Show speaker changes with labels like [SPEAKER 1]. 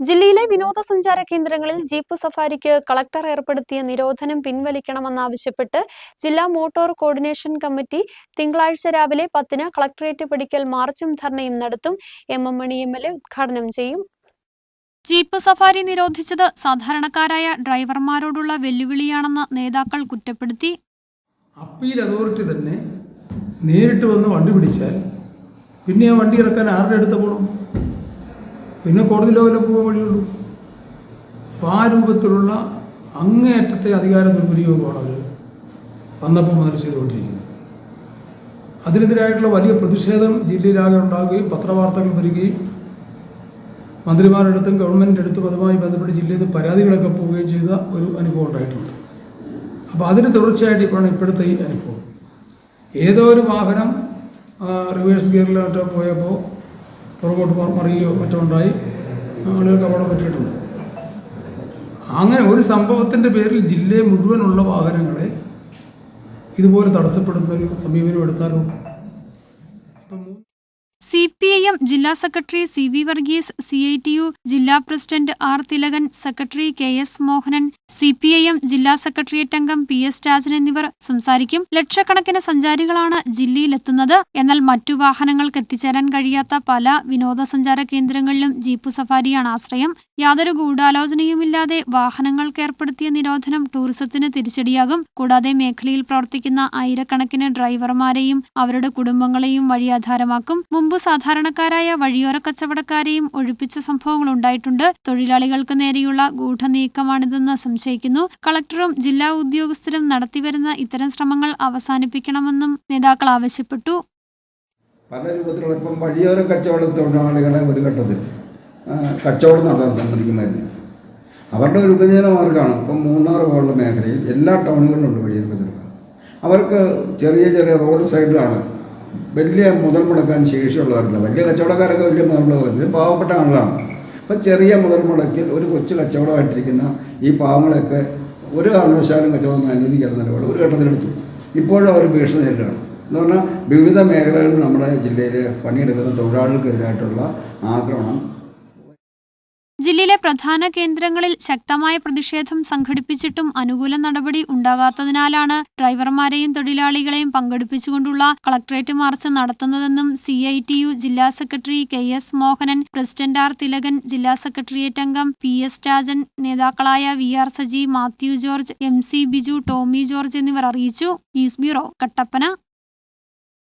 [SPEAKER 1] ജില്ലയിലെ വിനോദസഞ്ചാര കേന്ദ്രങ്ങളിൽ ജീപ്പ് സഫാരിക്ക് കളക്ടർ ഏർപ്പെടുത്തിയ നിരോധനം പിൻവലിക്കണമെന്നാവശ്യപ്പെട്ട് ജില്ലാ മോട്ടോർ കോർഡിനേഷൻ കമ്മിറ്റി തിങ്കളാഴ്ച രാവിലെ പത്തിന് കളക്ടറേറ്റ് പടിക്കൽ മാർച്ചും ധർണയും നടത്തും. M M Mani M L A ഉദ്ഘാടനം ചെയ്യും. ജീപ്പ് സഫാരി നിരോധിച്ചത് സാധാരണക്കാരായ ഡ്രൈവർമാരോടുള്ള വെല്ലുവിളിയാണെന്ന് നേതാക്കൾ കുറ്റപ്പെടുത്തി.
[SPEAKER 2] അപ്പീൽ അതോറിറ്റി തന്നെ നേരിട്ട് വന്ന് വണ്ടി പിടിച്ചാൽ പിന്നെ ആ വണ്ടി ഇറക്കാൻ ആരുടെ അടുത്ത് പോകണം പിന്നെ കോടതി ലെവലിൽ പോകാൻ വഴിയുള്ളൂ അപ്പോൾ ആ രൂപത്തിലുള്ള അങ്ങേയറ്റത്തെ അധികാര ദുർവിനിയോഗമാണ് അവർ വന്നപ്പോൾ മുതൽ ചെയ്തുകൊണ്ടിരിക്കുന്നത്. അതിനെതിരായിട്ടുള്ള വലിയ പ്രതിഷേധം ജില്ലയിലാകെ ഉണ്ടാകുകയും പത്രവാർത്തകൾ വരികയും മന്ത്രിമാരുടെ അടുത്തും ഗവൺമെന്റിന്റെ അടുത്തും അതുമായി ബന്ധപ്പെട്ട് ജില്ലയിൽ നിന്ന് പരാതികളൊക്കെ പോവുകയും ചെയ്ത ഒരു അനുഭവം ഉണ്ടായിട്ടുണ്ട്. അപ്പോൾ അതിന് തുടർച്ചയായിട്ട് ഇപ്പോഴാണ് ഇപ്പോഴത്തെ ഈ അനുഭവം. ഏതോ ഒരു വാഹനം റിവേഴ്സ് ഗിയറിലോട്ട് പോയപ്പോൾ പുറകോട്ട് മറിയുകയോ മറ്റോ ഉണ്ടായി. ആളുകൾക്ക് അപകടം പറ്റിയിട്ടുണ്ട്. അങ്ങനെ ഒരു സംഭവത്തിന്റെ പേരിൽ ജില്ലയെ മുഴുവനുള്ള വാഹനങ്ങളെ ഇതുപോലെ തടസ്സപ്പെടുന്ന ഒരു സമീപനം എടുത്താലോ?
[SPEAKER 1] സി പി ഐ എം ജില്ലാ secretary C V Varghese C I T U ജില്ലാ president R Thilakan secretary K S Mohanan C P I M ജില്ലാ സെക്രട്ടേറിയറ്റ് അംഗം പി എസ് രാജൻ എന്നിവർ സംസാരിക്കും. ലക്ഷക്കണക്കിന് സഞ്ചാരികളാണ് ജില്ലയിലെത്തുന്നത്. എന്നാൽ മറ്റു വാഹനങ്ങൾക്ക് എത്തിച്ചേരാൻ കഴിയാത്ത പല വിനോദസഞ്ചാര കേന്ദ്രങ്ങളിലും ജീപ്പ് സഫാരിയാണ് ആശ്രയം. യാതൊരു ഗൂഢാലോചനയുമില്ലാതെ വാഹനങ്ങൾക്ക് ഏർപ്പെടുത്തിയ നിരോധനം ടൂറിസത്തിന് തിരിച്ചടിയാകും. കൂടാതെ മേഖലയിൽ പ്രവർത്തിക്കുന്ന ആയിരക്കണക്കിന് ഡ്രൈവർമാരെയും അവരുടെ കുടുംബങ്ങളെയും വഴിയാധാരമാക്കും മുമ്പ് സാധാരണക്കാരായ വഴിയോര കച്ചവടക്കാരെയും ഒഴിപ്പിച്ച സംഭവങ്ങൾ ഉണ്ടായിട്ടുണ്ട് തൊഴിലാളികൾക്ക് നേരെയുള്ള ഗൂഢനീക്കമാണിതെന്ന് സംശയിക്കുന്നു. കളക്ടറും ജില്ലാ ഉദ്യോഗസ്ഥരും നടത്തിവരുന്ന ഇത്തരം ശ്രമങ്ങൾ അവസാനിപ്പിക്കണമെന്നും നേതാക്കൾ ആവശ്യപ്പെട്ടു.
[SPEAKER 3] പല രൂപത്തിലുള്ള ഇപ്പം വഴിയോര കച്ചവട തൊഴിലാളികളെ ഒരു ഘട്ടത്തിൽ കച്ചവടം നടത്താൻ സമ്മതിക്കുമായിരുന്നു. അവരുടെ ഒരു ഉപജീവന മാർഗമാണ് ഇപ്പം മൂന്നാർ പോലുള്ള മേഖലയിൽ എല്ലാ ടൗണുകളിലും ഉണ്ട് വഴിയോര കച്ചവടം. അവർക്ക് ചെറിയ ചെറിയ റോഡ് സൈഡിലാണ് വലിയ മുതൽ മുടക്കാൻ ശേഷിയുള്ളവരല്ല. വലിയ കച്ചവടക്കാരൊക്കെ വലിയ മുതൽ മുടക്കാൻ ഇത് പാവപ്പെട്ട ആളുകളാണ്. അപ്പം ചെറിയ മുതൽ മുടക്കിൽ ഒരു കൊച്ചു കച്ചവടമായിട്ടിരിക്കുന്ന ഈ പാവങ്ങളെയൊക്കെ ഒരു കാരണവശാലും കച്ചവടം അനുവദിക്കാത്ത നിലപാട് ഒരു ഘട്ടത്തിലെടുത്തു. ഇപ്പോഴും അവർ ഭീഷണി നേരിടുകയാണ്. എന്ന് പറഞ്ഞാൽ വിവിധ മേഖലകളിൽ നമ്മുടെ ജില്ലയിൽ പണിയെടുക്കുന്ന തൊഴിലാളികൾക്കെതിരായിട്ടുള്ള ആക്രമണം
[SPEAKER 1] ജില്ലയിലെ പ്രധാന കേന്ദ്രങ്ങളിൽ ശക്തമായ പ്രതിഷേധം സംഘടിപ്പിച്ചിട്ടും അനുകൂല നടപടി ഉണ്ടാകാത്തതിനാലാണ് ഡ്രൈവർമാരെയും തൊഴിലാളികളെയും പങ്കെടുപ്പിച്ചുകൊണ്ടുള്ള കളക്ട്രേറ്റ് മാർച്ച് നടത്തുന്നതെന്നും സി ഐ ടി യു ജില്ലാ secretary K S Mohanan president R Thilakan ജില്ലാ സെക്രട്ടേറിയറ്റ് അംഗം പി എസ് രാജൻ നേതാക്കളായ V R Saji Mathew George M C Biju Tomy George എന്നിവർ അറിയിച്ചു. News bureau Kattappana.